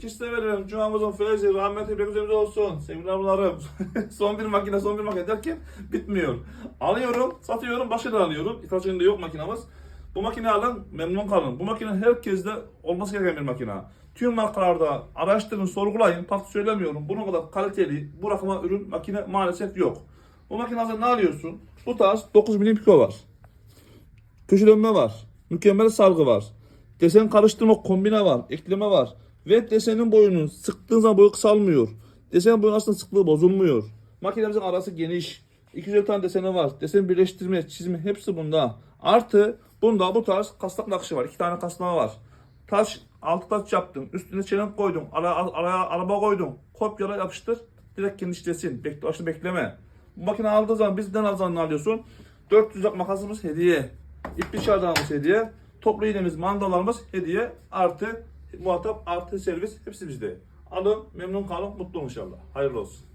Kişisine verelim. Cumamızın feyzi, rahmeti hepimiz olsun. Sevgili ablalarım. son bir makine, son bir makine derken bitmiyor. Alıyorum, satıyorum, başkadan alıyorum. İthalatçında yok makinamız. Bu makine alın, memnun kalın. Bu makine herkeste olması gereken bir makine. Tüm markalarda araştırın, sorgulayın. Farklı söylemiyorum. Bunun kadar kaliteli, bu rakıma ürün makine maalesef yok. Bu makinede ne alıyorsun? Bu tarz 9 milim piko var. Köşe dönme var. Mükemmel sargı var. Desen karıştırma kombine var. Ekleme var. Ve desenin boyunu sıktığın zaman boyu kısalmıyor. Desenin boyun aslında sıklığı bozulmuyor. Makinemizin arası geniş. 250 tane deseni var. Desen birleştirme, çizimi hepsi bunda. Artı bunda bu tarz kasnak nakışı var. İki tane kasnağı var. Taş, altı taş yaptın. Üstüne çelenk koydun. Ara, araya araba koydun. Kopyala yapıştır. Direkt genişlesin. Bekle, aşırı bekleme. Bu makine aldığı zaman bizden ne alıyorsun? 400 lira makasımız hediye. İpli çardağımız hediye. Toplu iğnemiz, mandalarımız hediye. Artı muhatap, artı servis hepsi bizde. Alın, memnun kalın, mutlu olun inşallah. Hayırlı olsun.